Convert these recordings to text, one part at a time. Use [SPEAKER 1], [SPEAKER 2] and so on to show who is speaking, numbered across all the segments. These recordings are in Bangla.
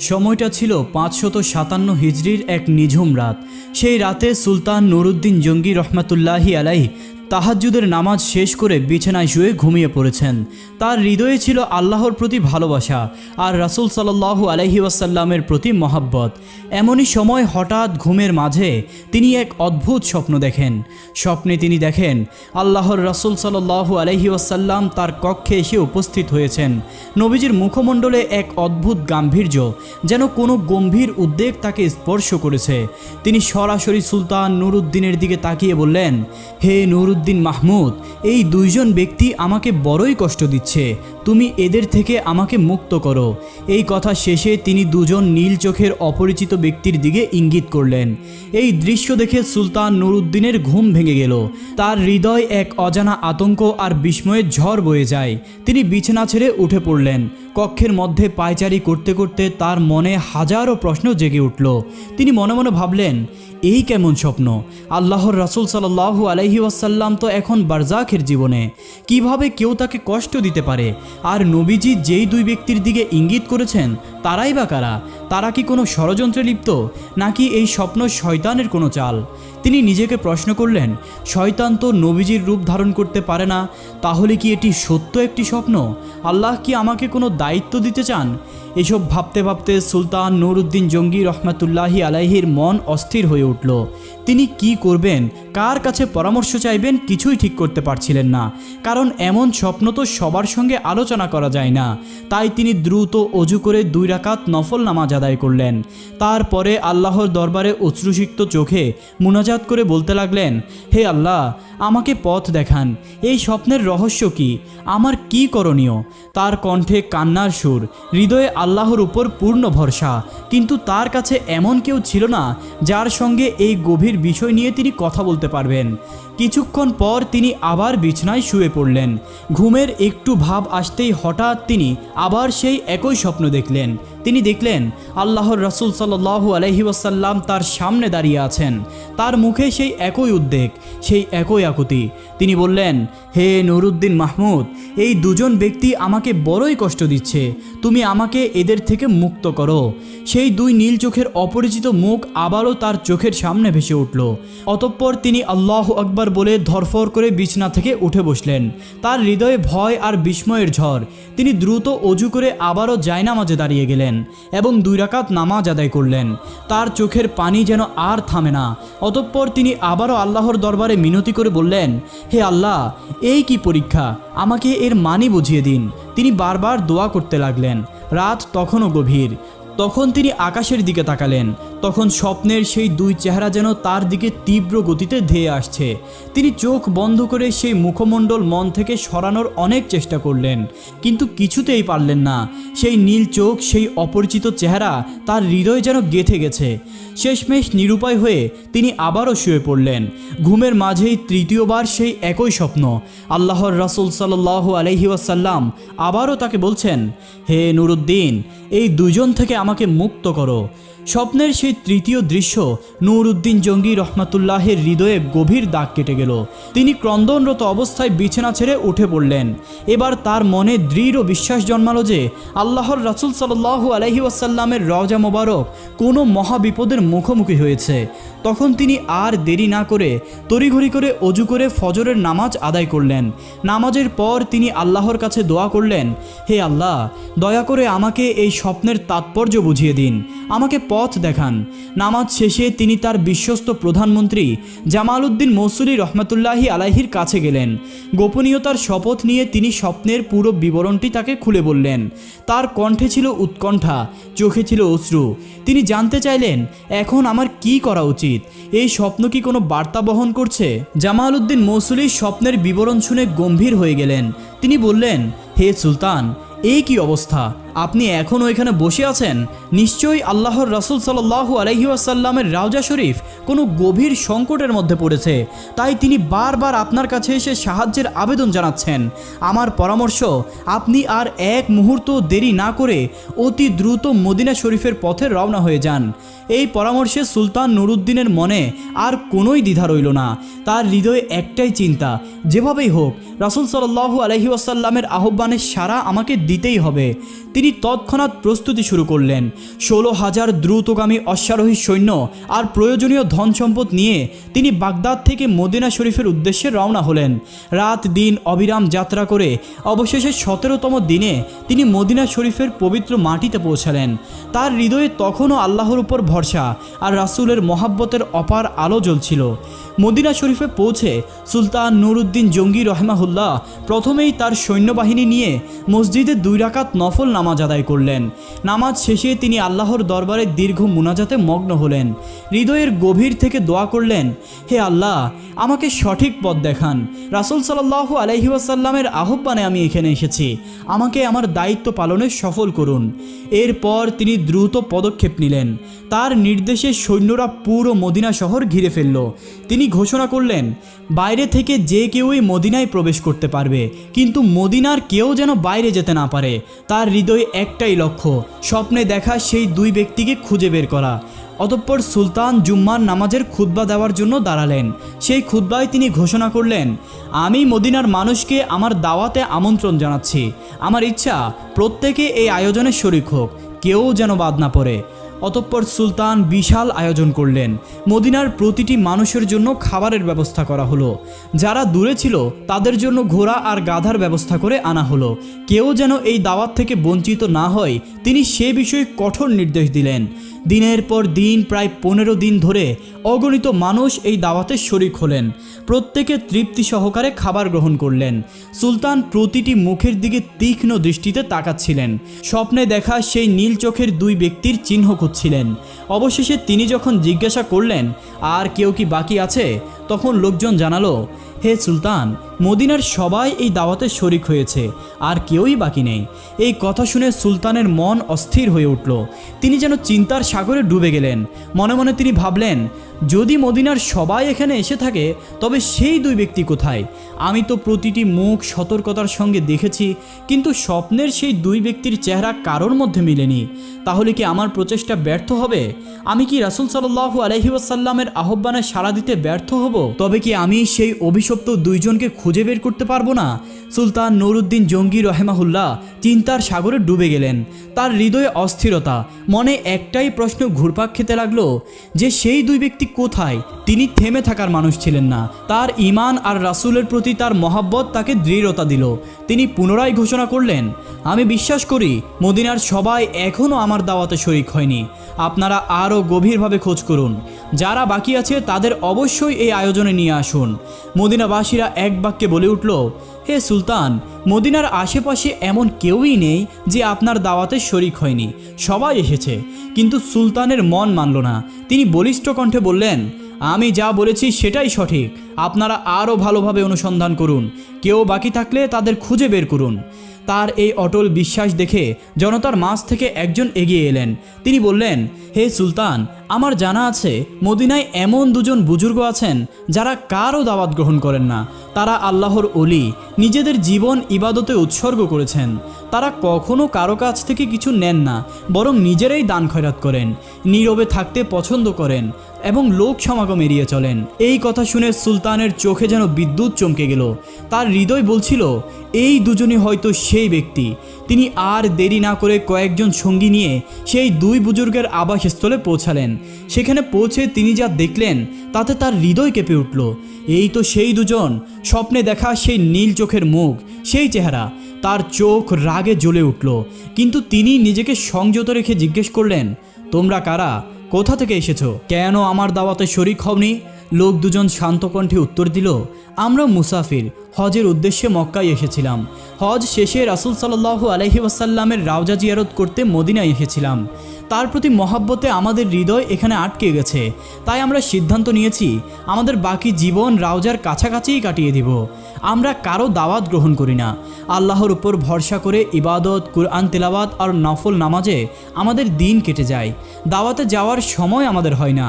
[SPEAKER 1] সময়টা ছিল পাঁচশত সাতান্ন হিজড়ির এক নিঝুম রাত। সেই রাতে সুলতান নুরুদ্দিন জঙ্গি রহমাতুল্লাহি আলাই তাহাজ্জুদের নামাজ শেষ করে বিছানায় শুয়ে ঘুমিয়ে পড়েছেন। তার হৃদয়ে ছিল আল্লাহর প্রতি ভালোবাসা আর রাসূল সাল্লাল্লাহু আলাইহি ওয়াসাল্লামের প্রতি মহাব্বত। এমনই সময় হঠাৎ ঘুমের মাঝে তিনি এক অদ্ভুত স্বপ্ন দেখেন। স্বপ্নে তিনি দেখেন, আল্লাহর রাসূল সাল্লাল্লাহু আলাইহি ওয়াসাল্লাম তার কক্ষে এসে উপস্থিত হয়েছেন। নবীজির মুখমণ্ডলে এক অদ্ভুত গাম্ভীর্য যেন কোনো গম্ভীর উদ্বেগ তাকে স্পর্শ করেছে। তিনি সরাসরি সুলতান নুরুদ্দিনের দিকে তাকিয়ে বললেন, হে নুরুদ্দিন মাহমুদ, এই দুইজন ব্যক্তি আমাকে বড়ই কষ্ট দিচ্ছে। তুমি এদের থেকে আমাকে মুক্ত করো। এই কথা শেষে তিনি দুজন নীল চোখের অপরিচিত ব্যক্তির দিকে ইঙ্গিত করলেন। এই দৃশ্য দেখে সুলতান নুরুদ্দিনের ঘুম ভেঙে গেল। তার হৃদয় এক অজানা আতঙ্ক আর বিস্ময়ের ঝড় বয়ে যায়। তিনি বিছানা ছেড়ে উঠে পড়লেন। কক্ষের মধ্যে পায়চারি করতে করতে তার মনে হাজারো প্রশ্ন জেগে উঠল। তিনি মনে মনে ভাবলেন, এই কেমন স্বপ্ন? আল্লাহর রাসূল সাল্লাল্লাহু আলাইহি ওয়াসাল্লাম তো এখন বারজাখের জীবনে। কীভাবে কেউ তাকে কষ্ট দিতে পারে? আর নবীজি যেই দুই ব্যক্তির দিকে ইঙ্গিত করেছেন, তারাই বা কারা? তারা কি কোনো ষড়যন্ত্রে লিপ্ত? নাকি এই স্বপ্ন শয়তানের কোনো চাল? তিনি নিজেকে প্রশ্ন করলেন, শয়তান তো নবীজির রূপ ধারণ করতে পারে না, তাহলে কি এটি সত্য একটি স্বপ্ন? আল্লাহ কি আমাকে কোনো দায়িত্ব দিতে চান এসব ভাবতে ভাবতে সুলতান নুরুদ্দিন জঙ্গি রহমাতুল্লাহি আলাইহির মন অস্থির হয়ে উঠল। তিনি কি করবেন? কার কাছে পরামর্শ চাইবেন? কিছুই ঠিক করতে পারছিলেন না। কারণ এমন স্বপ্ন তো সবার সঙ্গে আলোচনা করা যায় না। তাই তিনি দ্রুত অজু করে দুই রাকাত নফল নামাজ আদায় করলেন। তারপরে আল্লাহর দরবারে অশ্রুসিক্ত চোখে মুনাজাত করে বলতে লাগলেন, হে আল্লাহ, আমাকে পথ দেখান। এই স্বপ্নের রহস্য কি? আমার কি করণীয়? তার কণ্ঠে কান্নার সুর, হৃদয়ে আল্লাহর উপর পূর্ণ ভরসা। কিন্তু তার কাছে এমন কেউ ছিল না, যার সঙ্গে এই গভীর বিষয় নিয়ে তিনি কথা বলতে পারবেন। কিছুক্ষণ পর তিনি আবার বিছনায় শুয়ে পড়লেন। ঘুমের একটু ভাব আসতেই হঠাৎ তিনি আবার সেই একই স্বপ্ন দেখলেন। তিনি দেখলেন, আল্লাহর রসুল সাল্লাহু আলহি ওয়াসাল্লাম তার সামনে দাঁড়িয়ে আছেন। তার মুখে সেই একই উদ্বেগ, সেই একই আকুতি। তিনি বললেন, হে নুরুদ্দিন মাহমুদ, এই দুজন ব্যক্তি আমাকে বড়ই কষ্ট দিচ্ছে। তুমি আমাকে এদের থেকে মুক্ত করো। সেই দুই নীল চোখের অপরিচিত মুখ আবারও তার চোখের সামনে ভেসে উঠল। অতঃপর তিনি আল্লাহ আকবার বলে ধরফর করে বিছনা থেকে উঠে বসলেন। তার হৃদয়ে ভয় আর বিস্ময়ের ঝড়। তিনি দ্রুত অজু করে আবারও জায়নামাজে দাঁড়িয়ে গেলেন এবং দুই রাকাত নামাজ আদায় করলেন। তার চোখের পানি যেন আর থামে না। অতঃপর তিনি আবারও আল্লাহর দরবারে মিনতি করে বললেন, হে আল্লাহ, এই কি পরীক্ষা? আমাকে এর মানি বুঝিয়ে দিন। তিনি বারবার দোয়া করতে লাগলেন। রাত তখনও গভীর। তখন তিনি আকাশের দিকে তাকালেন। তখন স্বপ্নের সেই দুই চেহারা যেন তার দিকে তীব্র গতিতে ধেয়ে আসছে। তিনি চোখ বন্ধ করে সেই মুখমণ্ডল মন থেকে সরানোর অনেক চেষ্টা করলেন, কিন্তু কিছুতেই পারলেন না। সেই নীল চোখ, সেই অপরিচিত চেহারা, তার হৃদয় যেন গেথে গেছে। শেষমেশ নিরুপায় হয়ে তিনি আবারও শুয়ে পড়লেন। ঘুমের মাঝেই তৃতীয়বার সেই একই স্বপ্ন। আল্লাহর রাসুল সাল্লাহ আলহি ওয়াসাল্লাম আবারও তাকে বলছেন, হে নুরুদ্দিন, এই দুজন থেকে আমাকে মুক্ত করো। স্বপ্নের সেই তৃতীয় দৃশ্য, নূরউদ্দিন জঙ্গি রহমাতুল্লাহের হৃদয়ে গভীর দাগ কেটে গেল। তিনি ক্রন্দনরত অবস্থায় বিছানা ছেড়ে উঠে পড়লেন। এবার তার মনে দৃঢ় বিশ্বাস জন্মালো যে, আল্লাহর রাসুল সাল্লাহু আলহি ওয়াসাল্লামের রওজা মোবারক কোনো মহাবিপদের মুখোমুখি হয়েছে। তখন তিনি আর দেরি না করে তড়িঘড়ি করে অজু করে ফজরের নামাজ আদায় করলেন। নামাজের পর তিনি আল্লাহর কাছে দোয়া করলেন, হে আল্লাহ, দয়া করে আমাকে এই স্বপ্নের তাৎপর্য বুঝিয়ে দিন। আমাকে পথ দেখান। নামাজ শেষে তিনি তার বিশ্বস্ত প্রধানমন্ত্রী জামাল উদ্দিন মৌসুলি রহমতুল্লাহি আলাহির কাছে গেলেন। গোপনীয়তার শপথ নিয়ে তিনি স্বপ্নের পুরো বিবরণটি তাকে খুলে বললেন। তার কণ্ঠে ছিল উৎকণ্ঠা, চোখে ছিল অশ্রু। তিনি জানতে চাইলেন, এখন আমার কি করা উচিত? এই স্বপ্ন কি কোনো বার্তা বহন করছে? জামাল উদ্দিন স্বপ্নের বিবরণ শুনে গম্ভীর হয়ে গেলেন। তিনি বললেন, হে সুলতান এই কি অবস্থা? আপনি এখনও এখানে বসে আছেন? নিশ্চয়ই আল্লাহর রাসুল সাল্লাহ আলহিউসাল্লামের রাউজা শরীফ কোনো গভীর সংকটের মধ্যে পড়েছে। তাই তিনি বারবার আপনার কাছে এসে সাহায্যের আবেদন জানাচ্ছেন। আমার পরামর্শ, আপনি আর এক মুহূর্ত দেরি না করে অতি দ্রুত মদিনা শরীফের পথে রওনা হয়ে যান। এই পরামর্শে সুলতান নুরুদ্দিনের মনে আর কোনোই দ্বিধা রইল না। তার হৃদয়ে একটাই চিন্তা, যেভাবেই হোক, রাসুল সাল্লাহু আলহি আসাল্লামের আহ্বানের সারা আমাকে দিতেই হবে। তিনি তৎক্ষণাৎ প্রস্তুতি শুরু করলেন। ষোলো হাজার দ্রুতগামী অশ্বারোহী সৈন্য আর প্রয়োজনীয় ধন সম্পদ নিয়ে তিনি বাগদাদ থেকে মদিনা শরীফের উদ্দেশ্যে রওনা হলেন। রাত দিন অবিরাম যাত্রা করে অবশেষে সতেরোতম দিনে তিনি মদিনা শরীফের পবিত্র মাটিতে পৌঁছালেন। তার হৃদয়ে তখনও আল্লাহর উপর ভরসা আর রাসূলের মহাব্বতের অপার আলো জ্বলছিল। মদিনা শরীফে পৌঁছে সুলতান নুরুদ্দিন জঙ্গি রহমাহুল্লাহ প্রথমেই তার সৈন্যবাহিনী নিয়ে মসজিদে দুই রাকাত নফল নামাজ আদায় করলেন। নামাজ শেষে তিনি আল্লাহর দরবারে দীর্ঘ মুনাজাতে মগ্ন হলেন। হৃদয়ের গভীর থেকে দোয়া করলেন, হে আল্লাহ, আমাকে সঠিক পথ দেখান। রাসুল সাল্লাহ আলহি ওয়াসাল্লামের আহ্বানে আমি এখানে এসেছি। আমাকে আমার দায়িত্ব পালনে সফল করুন। এরপর তিনি দ্রুত পদক্ষেপ নিলেন। তার নির্দেশে সৈন্যরা পুরো মদিনা শহর ঘিরে ফেলল। তিনি ঘোষণা করলেন, বাইরে থেকে যে কেউই মদিনায় প্রবেশ করতে পারবে, কিন্তু মদিনার কেউ যেন বাইরে যেতে না পারে। তার হৃদয়ে একটাই লক্ষ্য, স্বপ্নে দেখা সেই দুই ব্যক্তিকে খুঁজে বের করা। অতঃপর সুলতান জুম্মার নামাজের খুতবা দেওয়ার জন্য দাঁড়ালেন। সেই খুদ্বায় তিনি ঘোষণা করলেন, আমি মদিনার মানুষকে আমার দাওয়াতে আমন্ত্রণ জানাচ্ছি। আমার ইচ্ছা, প্রত্যেকে এই আয়োজনে শরিক হোক, কেউ যেন বাদ না পড়ে। অতঃপর সুলতান বিশাল আয়োজন করলেন। মদিনার প্রতিটি মানুষের জন্য খাবারের ব্যবস্থা করা হলো। যারা দূরে ছিল, তাদের জন্য ঘোড়া আর গাধার ব্যবস্থা করে আনা হলো। কেউ যেন এই দাওয়াত থেকে বঞ্চিত না হয়, তিনি সে বিষয়ে কঠোর নির্দেশ দিলেন। দিনের পর দিন, প্রায় পনেরো দিন ধরে অগণিত মানুষ এই দাওয়াতে শরিক হলেন। প্রত্যেকে তৃপ্তি সহকারে খাবার গ্রহণ করলেন। সুলতান প্রতিটি মুখের দিকে তীক্ষ্ণ দৃষ্টিতে তাকাচ্ছিলেন। স্বপ্নে দেখা সেই নীল চোখের দুই ব্যক্তির চিহ্ন খুঁজছিলেন। অবশেষে তিনি যখন জিজ্ঞাসা করলেন, আর কেউ কি বাকি আছে? তখন লোকজন জানালো, হে সুলতান মদিনার সবাই এই দাওয়াতে শরিক হয়েছে, আর কেউই বাকি নেই। এই কথা শুনে সুলতানের মন অস্থির হয়ে উঠল। তিনি যেন চিন্তার সাগরে ডুবে গেলেন। মনে মনে তিনি ভাবলেন, যদি মদিনার সবাই এখানে এসে থাকে, তবে সেই দুই ব্যক্তি কোথায়? আমি তো প্রতিটি মুখ সতর্কতার সঙ্গে দেখেছি, কিন্তু স্বপ্নের সেই দুই ব্যক্তির চেহারা কারোর মধ্যে মিলেনি। তাহলে কি আমার প্রচেষ্টা ব্যর্থ হবে? আমি কি রাসুল সাল্লাহু আলহি ওয়াসাল্লামের আহ্বানে সাড়া দিতে ব্যর্থ হব? তবে কি আমি সেই অভিশপ্ত দুইজনকে খুঁজে বের করতে পারব না। সুলতান নুরুদ্দিন জঙ্গি রহেমাহুল্লাহ চিন্তার সাগরে ডুবে গেলেন। তার হৃদয়ে অস্থিরতা, মনে একটাই প্রশ্ন ঘুরপাক খেতে লাগল, যে সেই দুই ব্যক্তি কোথায়? তিনি থেমে থাকার মানুষ ছিলেন না। তার ইমান আর রাসূলের প্রতি তার মহাব্বত তাকে দৃঢ়তা দিল। তিনি পুনরায় ঘোষণা করলেন, আমি বিশ্বাস করি, মদিনার সবাই এখনও আমার দাওয়াতে শরিক হয়নি। আপনারা আরও গভীরভাবে খোঁজ করুন। যারা বাকি আছে তাদের অবশ্যই এই আয়োজনে নিয়ে আসুন। মদিনাবাসীরা এক বাক্যে বলে উঠল, হে সুলতান, মদিনার আশেপাশে এমন কেউই নেই যে আপনার দাওয়াতে শরিক হয়নি। সবাই এসেছে। কিন্তু সুলতানের মন মানল না। তিনি বলিষ্ঠ কণ্ঠে বললেন, আমি যা বলেছি সেটাই সঠিক। আপনারা আরও ভালোভাবে অনুসন্ধান করুন। কেউ বাকি থাকলে তাদের খুঁজে বের করুন। তার এই অটল বিশ্বাস দেখে জনতার মাঝ থেকে একজন এগিয়ে এলেন। তিনি বললেন, হে সুলতান, আমার জানা আছে মদিনায় এমন দুজন বুজুর্গ আছেন যারা কারও দাওয়াত গ্রহণ করেন না। তারা আল্লাহর অলি নিজেদের জীবন ইবাদতে উৎসর্গ করেছেন। তারা কখনো কারও কাছ থেকে কিছু নেন না, বরং নিজেরাই দান খয়রাত করেন, নীরবে থাকতে পছন্দ করেন এবং লোক সমাগম এড়িয়ে চলেন। এই কথা শুনে সুলতানের চোখে যেন বিদ্যুৎ চমকে গেল। তার হৃদয় বলছিল, এই দুজনই হয়তো সেই ব্যক্তি। তিনি আর দেরি না করে কয়েকজন সঙ্গী নিয়ে সেই দুই বুজুর্গের আবাসস্থলে পৌঁছালেন। সেখানে পৌঁছে তিনি যা দেখলেন, তাতে তার হৃদয় কেঁপে উঠল। এই তো সেই দুজন, স্বপ্নে দেখা সেই নীল চোখের মুখ, সেই চেহারা। তার চোখ রাগে জ্বলে উঠল। কিন্তু তিনি নিজেকে সংযত রেখে জিজ্ঞেস করলেন, তোমরা কারা? কোথা থেকে এসেছ? কেন আমার দাওয়াতে শরিক হওনি? লোক দুজন শান্ত কণ্ঠে উত্তর দিল, আমরা মুসাফির। হজের উদ্দেশ্যে মক্কায় এসেছিলাম। হজ শেষে রাসুল সাল্লাহু আলহি ওয়াসাল্লামের রাওজা জিয়ারত করতে মদিনায় এসেছিলাম। তার প্রতি মহাব্বতে আমাদের হৃদয় এখানে আটকে গেছে। তাই আমরা সিদ্ধান্ত নিয়েছি, আমাদের বাকি জীবন রাউজার কাছাকাছিই কাটিয়ে দিব। আমরা কারও দাওয়াত গ্রহণ করি না। আল্লাহর উপর ভরসা করে ইবাদত, কুরআন, তেলাওয়াত আর নফল নামাজে আমাদের দিন কেটে যায়। দাওয়াতে যাওয়ার সময় আমাদের হয় না।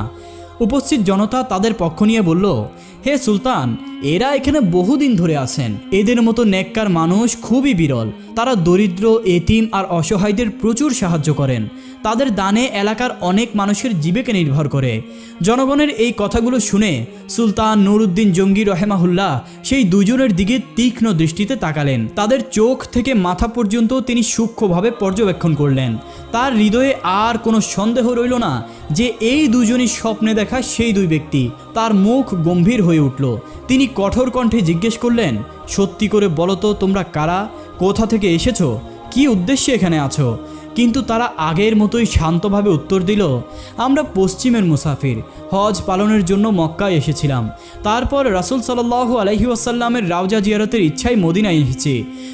[SPEAKER 1] উপস্থিত জনতা তাদের পক্ষ নিয়ে বলল, হে সুলতান, এরা এখানে বহুদিন ধরে আছেন। এদের মতো নেককার মানুষ খুবই বিরল। তারা দরিদ্র, এতিম আর অসহায়দের প্রচুর সাহায্য করেন। তাদের দানে এলাকার অনেক মানুষের জীবিকা নির্ভর করে। জনগণের এই কথাগুলো শুনে সুলতান নুরুদ্দিন জঙ্গি রহেমাহুল্লাহ সেই দুজনের দিকে তীক্ষ্ণ দৃষ্টিতে তাকালেন। তাদের চোখ থেকে মাথা পর্যন্ত তিনি সূক্ষ্মভাবে পর্যবেক্ষণ করলেন। তার হৃদয়ে আর কোনো সন্দেহ রইল না যে এই দুজনই স্বপ্নে দেখা সেই দুই ব্যক্তি। তার মুখ গম্ভীর হয়ে উঠল। তিনি কঠোর কণ্ঠে জিজ্ঞেস করলেন, সত্যি করে বলো তো তোমরা কারা? কোথা থেকে এসেছ? কি উদ্দেশ্যে এখানে আছো? কিন্তু তারা আগের মতোই শান্তভাবে উত্তর দিল, আমরা পশ্চিমের মুসাফির। হজ পালনের জন্য মক্কায় এসেছিলাম। তারপর রাসুল সাল্লাহ আলহি আসাল্লামের রাউজা জিয়ারতের ইচ্ছায় মদিনায় এসেছি।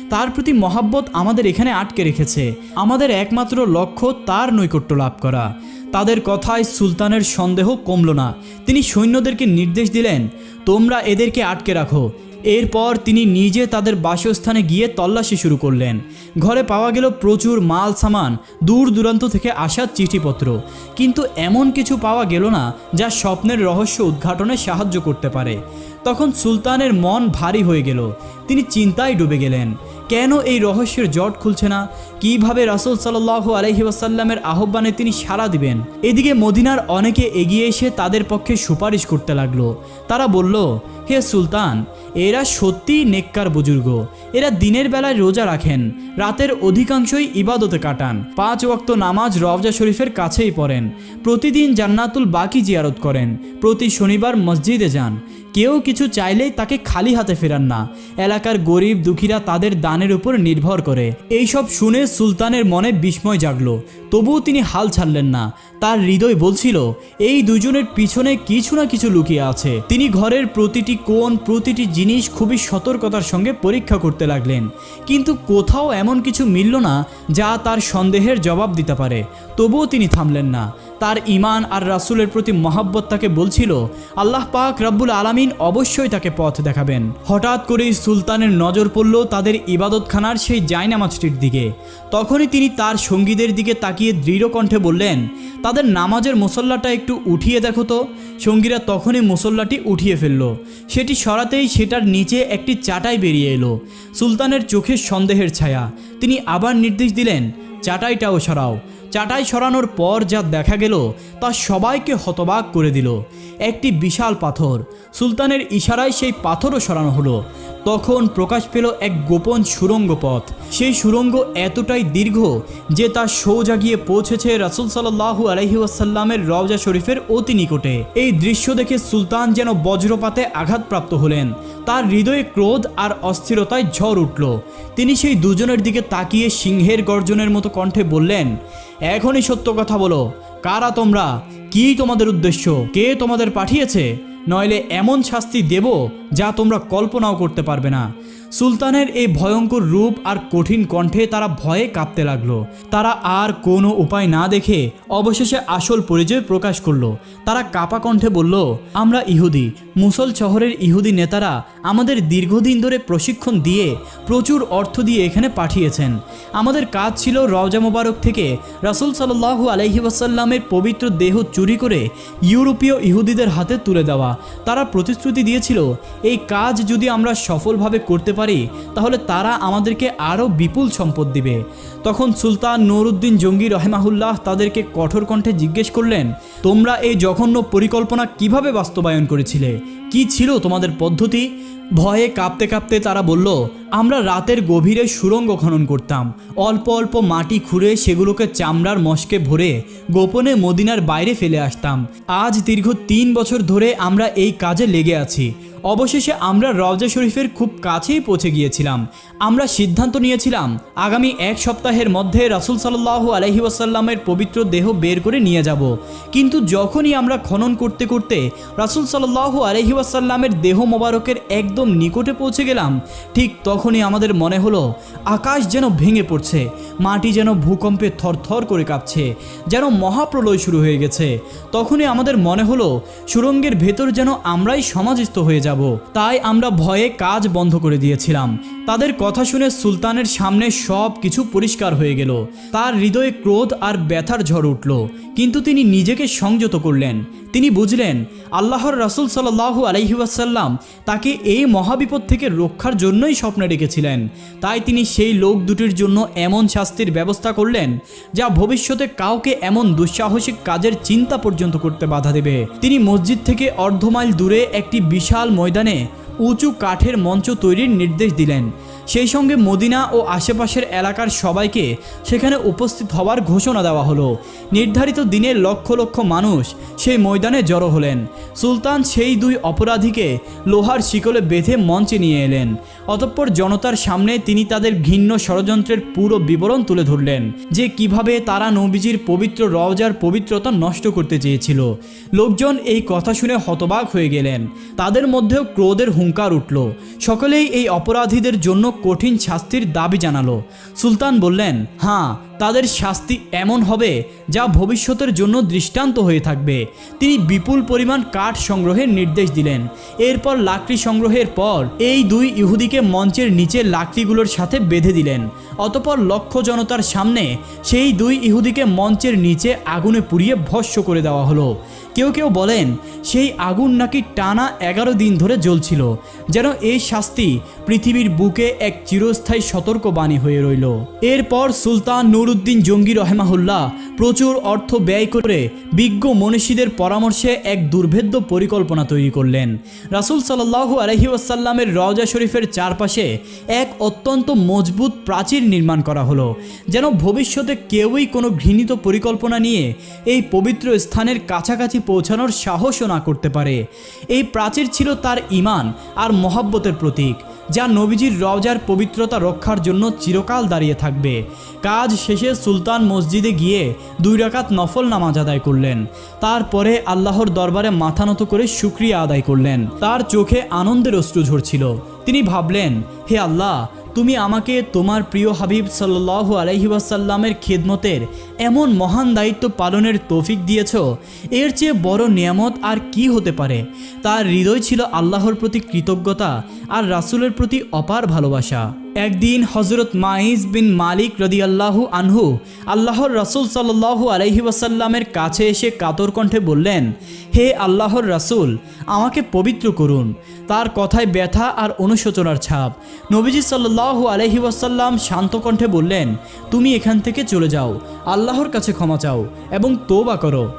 [SPEAKER 1] তার প্রতি মহাব্বত আমাদের এখানে আটকে রেখেছে। আমাদের একমাত্র লক্ষ্য তার নৈকট্য লাভ করা। তাদের কথায় সুলতানের সন্দেহ কমল না। তিনি সৈন্যদেরকে নির্দেশ দিলেন, তোমরা এদেরকে আটকে রাখো। এরপর তিনি নিজে তাদের বাসস্থানে গিয়ে তল্লাশি শুরু করলেন। ঘরে পাওয়া গেল প্রচুর মাল সামান, দূর দূরান্ত থেকে আসা চিঠিপত্র। কিন্তু এমন কিছু পাওয়া গেল না, যা স্বপ্নের রহস্য উদ্ঘাটনে সাহায্য করতে পারে। তখন সুলতানের মন ভারী হয়ে গেল। তিনি চিন্তায় ডুবে গেলেন। কেন এই রহস্যের জট খুলছে না? কীভাবে রাসুল সাল্লাহ আলহি ওয়াসাল্লামের আহ্বানে তিনি সাড়া দিবেন? এদিকে মদিনার অনেকে এগিয়ে এসে তাদের পক্ষে সুপারিশ করতে লাগল। তারা বলল, হে সুলতান, এরা সত্যিই নেককার বুজুর্গ। এরা দিনের বেলায় রোজা রাখেন, রাতের অধিকাংশই ইবাদতে কাটান, পাঁচ ওয়াক্ত নামাজ রওজা শরীফের কাছেই পড়েন, প্রতিদিন জান্নাতুল বাকি জিয়ারত করেন, প্রতি শনিবার মসজিদে যান কেউ কিছু চাইলেই তাকে খালি হাতে ফেরান না। এলাকার গরিব দুঃখীরা তাদের দানের উপর নির্ভর করে। এইসব শুনে সুলতানের মনে বিস্ময় জাগলো। তবুও তিনি হাল ছাড়লেন না। তার হৃদয় বলছিল, এই দুজনের পিছনে কিছু না কিছু লুকিয়ে আছে। তিনি ঘরের প্রতিটি কোণ, প্রতিটি জিনিস খুবই সতর্কতার সঙ্গে পরীক্ষা করতে লাগলেন। কিন্তু কোথাও এমন কিছু মিলল না, যা তার সন্দেহের জবাব দিতে পারে। তবুও তিনি থামলেন না। তার ইমান আর রাসুলের প্রতি মহাব্বত তাকে বলছিল, আল্লাহ পাক রব্বুল আলামিন অবশ্যই তাকে পথ দেখাবেন। হঠাৎ করেই সুলতানের নজর পড়ল তাদের ইবাদতখানার সেই জায়নামাজটির দিকে। তখনই তিনি তার সঙ্গীদের দিকে তাকিয়ে দৃঢ় কণ্ঠে বললেন, তাদের নামাজের মুসল্লাটা একটু উঠিয়ে দেখো তো। সঙ্গীরা তখনই মুসল্লাটি উঠিয়ে ফেলল। সেটি সরাতেই সেটার নিচে একটি চাটাই বেরিয়ে এলো। সুলতানের চোখে সন্দেহের ছায়া। তিনি আবার নির্দেশ দিলেন, চাটাইটাও সরাও। চাটাই সরানোর পর যা দেখা গেল, তা সবাইকে হতবাক করে দিল। একটি বিশাল পাথর। সুলতানের ইশারায় সেই পাথরও সরানো হলো। তখন প্রকাশ পেল এক গোপন সুরঙ্গ পথ সেই সুরঙ্গ এতটাই দীর্ঘ যে তা সোজা গিয়ে পৌঁছেছে রাসুল সাল্লাহু আলহি ওয়াসাল্লামের রওজা শরীফের অতি নিকটে। এই দৃশ্য দেখে সুলতান যেন বজ্রপাতে আঘাতপ্রাপ্ত হলেন। তার হৃদয়ে ক্রোধ আর অস্থিরতায় ঝড় উঠল। তিনি সেই দুজনের দিকে তাকিয়ে সিংহের গর্জনের মতো কণ্ঠে বললেন, এখনই সত্য কথা বলো। কারা তোমরা? কি তোমাদের উদ্দেশ্য? কে তোমাদের পাঠিয়েছে? নইলে এমন শাস্তি দেব যা তোমরা কল্পনাও করতে পারবে না। সুলতানের এই ভয়ঙ্কর রূপ আর কঠিন কণ্ঠে তারা ভয়ে কাঁপতে লাগল। তারা আর কোনো উপায় না দেখে অবশেষে আসল পরিচয় প্রকাশ করল। তারা কাপা কণ্ঠে বলল, আমরা ইহুদি। মুসল শহরের ইহুদি নেতারা আমাদের দীর্ঘদিন ধরে প্রশিক্ষণ দিয়ে প্রচুর অর্থ দিয়ে এখানে পাঠিয়েছেন। আমাদের কাজ ছিল রওজা মোবারক থেকে রাসুল সাল্লাহু আলহি ওয়াসাল্লামের পবিত্র দেহ চুরি করে ইউরোপীয় ইহুদিদের হাতে তুলে দেওয়া। তারা প্রতিশ্রুতি দিয়েছিল, এই কাজ যদি আমরা সফলভাবে করতে পারি, তাহলে তারা আমাদেরকে আরও বিপুল সম্পদ দিবে। তখন সুলতান নুরুদ্দিন জঙ্গি রহেমাহুল্লাহ তাদেরকে কঠোর কণ্ঠে জিজ্ঞেস করলেন, তোমরা এই জঘন্য পরিকল্পনা কীভাবে বাস্তবায়ন করেছিলে? কি ছিল তোমাদের পদ্ধতি? ভয়ে কাঁপতে কাঁপতে তারা বলল, আমরা রাতের গভীরে সুরঙ্গ খনন করতাম। অল্প অল্প মাটি খুঁড়ে সেগুলোকে চামড়ার মশকে ভরে গোপনে মদিনার বাইরে ফেলে আসতাম। আজ দীর্ঘ তিন বছর ধরে আমরা এই কাজে লেগে আছি। অবশেষে আমরা রওজা শরীফের খুব কাছেই পৌঁছে গিয়েছিলাম। আমরা সিদ্ধান্ত নিয়েছিলাম, আগামী এক সপ্তাহের মধ্যে রাসুল সাল্লাহ আলহি ওয়াসাল্লামের পবিত্র দেহ বের করে নিয়ে যাব। কিন্তু যখনই আমরা খনন করতে করতে রাসুল সাল্লাহ আলহি ওয়াসাল্লামের দেহ মোবারকের একদম একদম নিকটে পৌঁছে গেলাম। ঠিক তখনই আমাদের মনে হলো, আকাশ যেন ভেঙে পড়ছে, মাটি যেন ভূকম্পে থরথর করে কাঁপছে, যেন মহাপ্রলয় শুরু হয়ে গেছে। তখনই আমাদের মনে হলো, সুরঙ্গের ভেতর যেন আমরাই সমাধিস্থ হয়ে যাব। তাই আমরা ভয়ে কাজ বন্ধ করে দিয়েছিলাম। তাদের কথা শুনে সুলতানের সামনে সব কিছু পরিষ্কার হয়ে গেল। তার হৃদয়ে ক্রোধ আর ব্যথার ঝড় উঠল। কিন্তু তিনি নিজেকে সংযত করলেন। তিনি বুঝলেন, আল্লাহর রাসুল সাল্লাহু আলহিউসাল্লাম তাকে এই মহাবিপদ থেকে রক্ষার জন্যই স্বপ্নে ডেকেছিলেন। তাই তিনি সেই লোক দুটির জন্য এমন শাস্তির ব্যবস্থা করলেন, যা ভবিষ্যতে কাউকে এমন দুঃসাহসিক কাজের চিন্তা পর্যন্ত করতে বাধা দেবে। তিনি মসজিদ থেকে অর্ধ মাইল দূরে একটি বিশাল ময়দানে উঁচু কাঠের মঞ্চ তৈরির নির্দেশ দিলেন। সেই সঙ্গে মদিনা ও আশেপাশের এলাকার সবাইকে সেখানে উপস্থিত হওয়ার ঘোষণা দেওয়া হলো। নির্ধারিত দিনে লক্ষ লক্ষ মানুষ সেই ময়দানে জড়ো হলেন। সুলতান সেই দুই অপরাধীকে লোহার শিকলে বেঁধে মঞ্চে নিয়ে এলেন। অতঃপর জনতার সামনে তিনি তাদের ঘিন্ন ষড়যন্ত্রের পুরো বিবরণ তুলে ধরলেন যে কীভাবে তারা নবীজির পবিত্র রওজার পবিত্রতা নষ্ট করতে চেয়েছিল। লোকজন এই কথা শুনে হতবাক হয়ে গেলেন। তাদের মধ্যেও ক্রোধের হুঙ্কার উঠল। সকলেই এই অপরাধীদের জন্য কঠিন শাস্তির দাবি জানালো। সুলতান বললেন হ্যাঁ তাদের শাস্তি এমন হবে যা ভবিষ্যতের জন্য দৃষ্টান্ত হয়ে থাকবে। তিনি বিপুল পরিমাণ কাঠ সংগ্রহের নির্দেশ দিলেন। এরপর লাকড়ি সংগ্রহের পর এই দুই ইহুদিকে মঞ্চের নিচে লাকড়িগুলোর সাথে বেঁধে দিলেন। অতপর লক্ষ জনতার সামনে সেই দুই ইহুদিকে মঞ্চের নিচে আগুনে পুড়িয়ে ভস্য করে দেওয়া হলো। কেউ কেউ বলেন, সেই আগুন নাকি টানা এগারো দিন ধরে জ্বলছিল, যেন এই শাস্তি পৃথিবীর বুকে এক চিরস্থায়ী সতর্কবাণী হয়ে রইল। এরপর সুলতান নুরুদ্দিন জঙ্গি রহেমাহুল্লাহ প্রচুর অর্থ ব্যয় করে বিজ্ঞ মনীষীদের পরামর্শে এক দুর্ভেদ্য পরিকল্পনা তৈরি করলেন। রাসুল সাল্লাহু আলহি রওজা শরীফের চারপাশে এক অত্যন্ত মজবুত প্রাচীর নির্মাণ করা হলো, যেন ভবিষ্যতে কেউই কোনো ঘৃণিত পরিকল্পনা নিয়ে এই পবিত্র স্থানের কাছাকাছি পৌঁছানোর সাহসও না করতে পারে। এই প্রাচীর ছিল তার ইমান আর মহাব্বতের প্রতীক। যা নবীজির রওজার পবিত্রতা রক্ষার জন্য চিরকাল দাঁড়িয়ে থাকবে। কাজ শেষে সুলতান মসজিদে গিয়ে দুই রাকাত নফল নামাজ আদায় করলেন। তারপরে আল্লাহর দরবারে মাথা নত করে শুক্রিয়া আদায় করলেন। তার চোখে আনন্দের অশ্রু ঝরছিল। তিনি ভাবলেন, হে আল্লাহ তুমি আমাকে তোমার প্রিয় হাবিব সাল্লাহ আলহি ওয়াসাল্লামের খেদমতের এমন মহান দায়িত্ব পালনের তৌফিক দিয়েছ, এর চেয়ে বড় নিয়ামত আর কি হতে পারে? তার হৃদয় ছিল আল্লাহর প্রতি কৃতজ্ঞতা আর রাসুলের প্রতি অপার ভালোবাসা। একদিন হজরত মাইজ বিন মালিক রদিয়াল্লাহু আনহু আল্লাহর রাসূল সাল্লাহু আলহি ওয়াসাল্লামের কাছে এসে কাতর কণ্ঠে বললেন, হে আল্লাহর রাসূল, আমাকে পবিত্র করুন। তার কথায় ব্যথা আর অনুশোচনার ছাপ। নবীজি সাল্লাহু আলহি ওয়াসাল্লাম শান্ত কণ্ঠে বললেন, তুমি এখান থেকে চলে যাও। আল্লাহর কাছে ক্ষমা চাও এবং তোবা করো।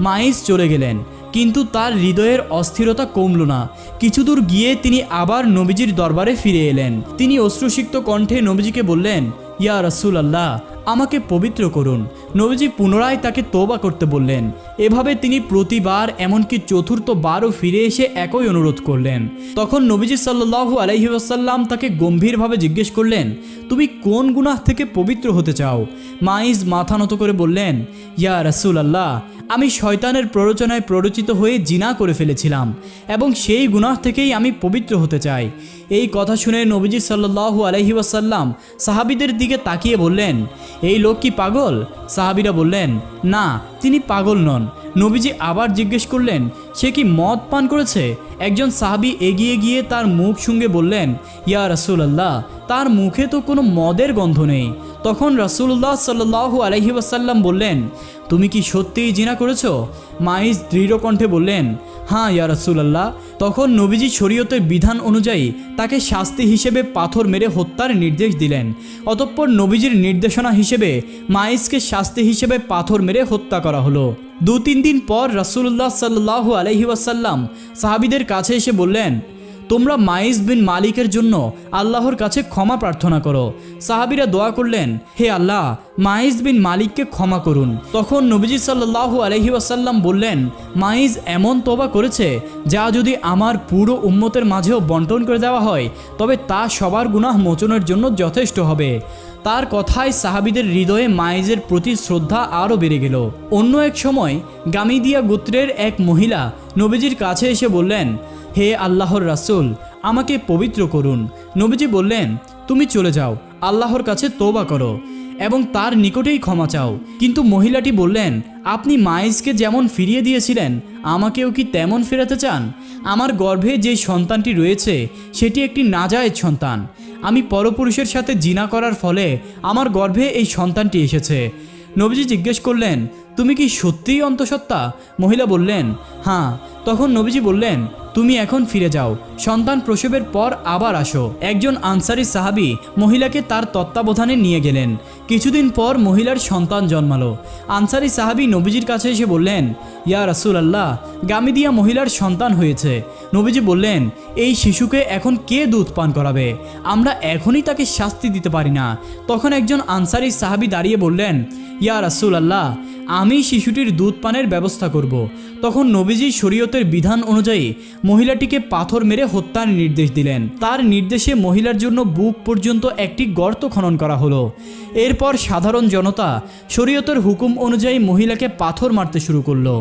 [SPEAKER 1] মাইজ চলে গেলেন। কিন্তু তার হৃদয়ের অস্থিরতা কমল না। কিছু দূর গিয়ে তিনি আবার নবীজির দরবারে ফিরে এলেন। তিনি অশ্রুসিক্ত কণ্ঠে নবীজিকে বললেন, ইয়া রসুল আল্লাহ আমাকে পবিত্র করুন। নবীজি পুনরায় তাকে তোবা করতে বললেন। এভাবে তিনি প্রতিবার এমনকি চতুর্থ বারও ফিরে এসে একই অনুরোধ করলেন। তখন নবীজি সাল্লাহু আলহি আসাল্লাম তাকে গম্ভীরভাবে জিজ্ঞেস করলেন, তুমি কোন গুনাহ থেকে পবিত্র হতে চাও? মাইজ মাথা নত করে বললেন, ইয়া রসুল আল্লাহ আমি শয়তানের প্ররোচনায় প্ররোচিত হয়ে জিনা করে ফেলেছিলাম, এবং সেই গুনাহ থেকেই আমি পবিত্র হতে চাই। এই কথা শুনে নবীজি সাল্লু আলহি ওয়াসাল্লাম সাহাবিদের দিকে তাকিয়ে বললেন, এই লোক কি পাগল? সাহাবিরা বললেন, না, তিনি পাগল নন। নবীজি আবার জিজ্ঞেস করলেন, সে কি মদ পান করেছে? একজন সাহাবি এগিয়ে গিয়ে তার মুখ শুঙ্গে বললেন, ইয়া রাসূলুল্লাহ, তার মুখে তো কোনো মদের গন্ধ নেই। তখন রাসূলুল্লাহ সাল্লাল্লাহু আলাইহি ওয়াসাল্লাম বললেন, তুমি কি সত্যিই জিনা করেছ? মাইজ দৃঢ় কণ্ঠে বললেন হ্যাঁ ইয়া রাসূলুল্লাহ। তখন নবীজি শরীয়তের বিধান অনুযায়ী তাকে শাস্তি হিসেবে পাথর মেরে হত্যার নির্দেশ দিলেন। অতঃপর নবীজির নির্দেশনা হিসেবে মাইজকে শাস্তি হিসেবে পাথর মেরে হত্যা করা হলো। দু তিন দিন পর রাসূলুল্লাহ সাল্লাহু আলহি ওয়াসাল্লাম সাহাবিদের কাছে এসে বললেন, তোমরা মাইজ বিন মালিকের জন্য আল্লাহর কাছে ক্ষমা প্রার্থনা করো। সাহাবিরা দোয়া করলেন, হে আল্লাহ মাইজ বিন মালিককে ক্ষমা করুন। তখন নবীজি সাল্লাহু আলহি ওয়াসাল্লাম বললেন মাইজ এমন তোবা করেছে যা যদি আমার পুরো উম্মতের মাঝেও বন্টন করে দেওয়া হয়, তবে তা সবার গুনাহ মোচনের জন্য যথেষ্ট হবে। তার কথায় সাহাবিদের হৃদয়ে মায়েজের প্রতি শ্রদ্ধা আরও বেড়ে গেল। অন্য এক সময় গামিদিয়া গোত্রের এক মহিলা নবীজির কাছে এসে বললেন, হে আল্লাহর রাসূল, আমাকে পবিত্র করুন। নবীজি বললেন, তুমি চলে যাও, আল্লাহর কাছে তোবা করো এবং তার নিকটেই ক্ষমা চাও। কিন্তু মহিলাটি বললেন, আপনি মাইজকে যেমন ফিরিয়ে দিয়েছিলেন, আমাকেও কি তেমন ফেরাতে চান? আমার গর্ভে যে সন্তানটি রয়েছে, সেটি একটি নাজায়েজ সন্তান। আমি পরপুরুষের সাথে জিনা করার ফলে আমার গর্ভে এই সন্তানটি এসেছে। নবীজি জিজ্ঞেস করলেন, তুমি কি সত্যিই অন্তঃসত্ত্বা? মহিলা বললেন হ্যাঁ। তখন নবীজি বললেন তুমি এখন ফিরে যাও। সন্তান প্রসবের পর আবার আসো। একজন আনসারি সাহাবি মহিলাকে তার তত্ত্বাবধানে নিয়ে গেলেন। কিছুদিন পর মহিলার সন্তান জন্মালো। আনসারি সাহাবি নবীজির কাছে এসে বললেন, ইয়া রাসুল আল্লাহ গামিদিয়া মহিলার সন্তান হয়েছে। নবীজি বললেন, এই শিশুকে এখন কে দুধ পান করাবে? আমরা এখনই তাকে শাস্তি দিতে পারি না। তখন একজন আনসারি সাহাবি দাঁড়িয়ে বললেন ইয়া রাসুল আল্লাহ আমি শিশুটির দুধ পানের ব্যবস্থা করব। তখন নবীজি শরীয়তের বিধান অনুযায়ী মহিলাটিকে পাথর মেরে হত্যার নির্দেশ দিলেন। তার নির্দেশে মহিলার জন্য বুক পর্যন্ত একটি গর্ত খনন করা হলো। এরপর সাধারণ জনতা শরীয়তের হুকুম অনুযায়ী মহিলাকে পাথর মারতে শুরু করল।